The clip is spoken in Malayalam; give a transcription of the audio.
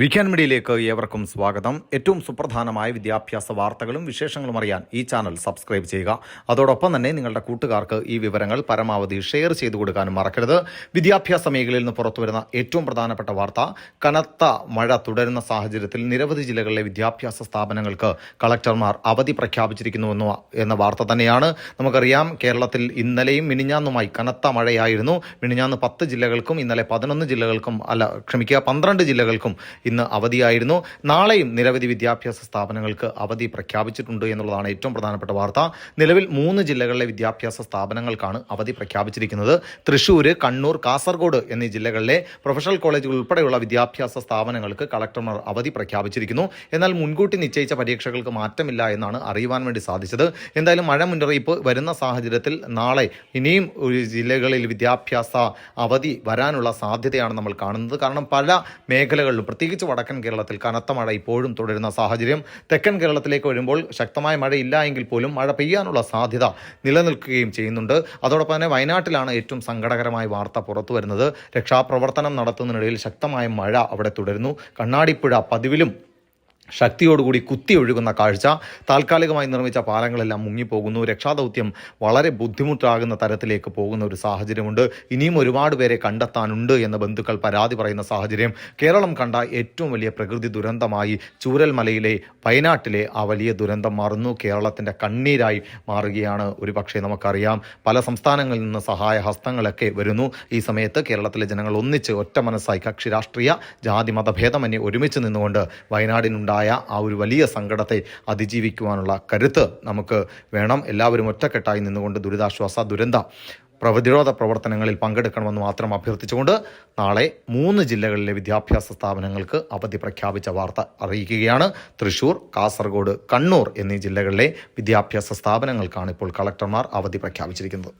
വീക്കെൻഡ് മീഡിയയിലേക്ക് ഏവർക്കും സ്വാഗതം. ഏറ്റവും സുപ്രധാനമായ വിദ്യാഭ്യാസ വാർത്തകളും വിശേഷങ്ങളും അറിയാൻ ഈ ചാനൽ സബ്സ്ക്രൈബ് ചെയ്യുക. അതോടൊപ്പം തന്നെ നിങ്ങളുടെ കൂട്ടുകാർക്ക് ഈ വിവരങ്ങൾ പരമാവധി ഷെയർ ചെയ്തു കൊടുക്കാനും മറക്കരുത്. വിദ്യാഭ്യാസ മേഖലയിൽ നിന്ന് പുറത്തുവരുന്ന ഏറ്റവും പ്രധാനപ്പെട്ട വാർത്ത കനത്ത മഴ തുടരുന്ന സാഹചര്യത്തിൽ നിരവധി ജില്ലകളിലെ വിദ്യാഭ്യാസ സ്ഥാപനങ്ങൾക്ക് കളക്ടർമാർ അവധി പ്രഖ്യാപിച്ചിരിക്കുന്നു എന്ന വാർത്ത തന്നെയാണ്. നമുക്കറിയാം കേരളത്തിൽ ഇന്നലെയും മിനിഞ്ഞാന്നുമായി കനത്ത മഴയായിരുന്നു. മിനിഞ്ഞാന്ന് പത്ത് ജില്ലകൾക്കും ഇന്നലെ പതിനൊന്ന് ജില്ലകൾക്കും അല്ല ക്ഷമിക്കുക പന്ത്രണ്ട് ജില്ലകൾക്കും ഇന്ന് അവധിയായിരുന്നു. നാളെയും നിരവധി വിദ്യാഭ്യാസ സ്ഥാപനങ്ങൾക്ക് അവധി പ്രഖ്യാപിച്ചിട്ടുണ്ട് എന്നുള്ളതാണ് ഏറ്റവും പ്രധാനപ്പെട്ട വാർത്ത. നിലവിൽ മൂന്ന് ജില്ലകളിലെ വിദ്യാഭ്യാസ സ്ഥാപനങ്ങൾക്കാണ് അവധി പ്രഖ്യാപിച്ചിരിക്കുന്നത്. തൃശൂർ കണ്ണൂർ കാസർഗോഡ് എന്നീ ജില്ലകളിലെ പ്രൊഫഷണൽ കോളേജുകൾ ഉൾപ്പെടെയുള്ള വിദ്യാഭ്യാസ സ്ഥാപനങ്ങൾക്ക് കളക്ടർമാർ അവധി പ്രഖ്യാപിച്ചിരിക്കുന്നു. എന്നാൽ മുൻകൂട്ടി നിശ്ചയിച്ച പരീക്ഷകൾക്ക് മാറ്റമില്ല എന്നാണ് അറിയുവാൻ വേണ്ടി സാധിച്ചത്. എന്തായാലും മഴ മുന്നറിയിപ്പ് വരുന്ന സാഹചര്യത്തിൽ നാളെ ഇനിയും ഒരു ജില്ലകളിൽ വിദ്യാഭ്യാസ അവധി വരാനുള്ള സാധ്യതയാണ് നമ്മൾ കാണുന്നത്. കാരണം പല മേഖലകളിലും പ്രത്യേകിച്ച് വടക്കൻ കേരളത്തിൽ കനത്ത മഴ ഇപ്പോഴും തുടരുന്ന സാഹചര്യം. തെക്കൻ കേരളത്തിലേക്ക് വരുമ്പോൾ ശക്തമായ മഴ ഇല്ല എങ്കിൽ പോലും മഴ പെയ്യാനുള്ള സാധ്യത നിലനിൽക്കുകയും ചെയ്യുന്നുണ്ട്. അതോടൊപ്പം തന്നെ വയനാട്ടിലാണ് ഏറ്റവും സങ്കടകരമായ വാർത്ത പുറത്തു വരുന്നത് രക്ഷാപ്രവർത്തനം നടത്തുന്നതിനിടയിൽ ശക്തമായ മഴ അവിടെ തുടരുന്നു. കണ്ണാടിപ്പുഴ പതിവിലും ശക്തിയോടുകൂടി കുത്തി ഒഴുകുന്ന കാഴ്ച താൽക്കാലികമായി നിർമ്മിച്ച പാലങ്ങളെല്ലാം മുങ്ങിപ്പോകുന്നു. രക്ഷാദൗത്യം വളരെ ബുദ്ധിമുട്ടാകുന്ന തരത്തിലേക്ക് പോകുന്ന ഒരു സാഹചര്യമുണ്ട്. ഇനിയും ഒരുപാട് പേരെ കണ്ടെത്താനുണ്ട് എന്ന ബന്ധുക്കൾ പരാതി പറയുന്ന സാഹചര്യം കേരളം കണ്ട ഏറ്റവും വലിയ പ്രകൃതി ദുരന്തമായി ചൂരൽമലയിലെ വയനാട്ടിലെ ആ വലിയ ദുരന്തം മാറുന്നു. കേരളത്തിന്റെ കണ്ണീരായി മാറുകയാണ്. ഒരു പക്ഷേ നമുക്കറിയാം. പല സംസ്ഥാനങ്ങളിൽ നിന്ന് സഹായ ഹസ്തങ്ങളൊക്കെ വരുന്നു. ഈ സമയത്ത് കേരളത്തിലെ ജനങ്ങൾ ഒന്നിച്ച് ഒറ്റ മനസ്സായി കക്ഷി രാഷ്ട്രീയ ജാതി മതഭേദമന്യേ ഒരുമിച്ച് നിന്നുകൊണ്ട് വയനാടിനുണ്ടായ ആ ഒരു വലിയ സങ്കടത്തെ അതിജീവിക്കുവാനുള്ള കരുത്ത് നമുക്ക് വേണം. എല്ലാവരും ഒറ്റക്കെട്ടായി നിന്നുകൊണ്ട് ദുരിതാശ്വാസ ദുരന്ത പ്രതിരോധ പ്രവർത്തനങ്ങളിൽ പങ്കെടുക്കണമെന്ന് മാത്രം അഭ്യർത്ഥിച്ചുകൊണ്ട് നാളെ മൂന്ന് ജില്ലകളിലെ വിദ്യാഭ്യാസ സ്ഥാപനങ്ങൾക്ക് അവധി പ്രഖ്യാപിച്ച വാർത്ത അറിയിക്കുകയാണ്. തൃശൂർ കാസർഗോഡ് കണ്ണൂർ എന്നീ ജില്ലകളിലെ വിദ്യാഭ്യാസ സ്ഥാപനങ്ങൾക്കാണ് ഇപ്പോൾ കളക്ടർമാർ അവധി പ്രഖ്യാപിച്ചിരിക്കുന്നത്.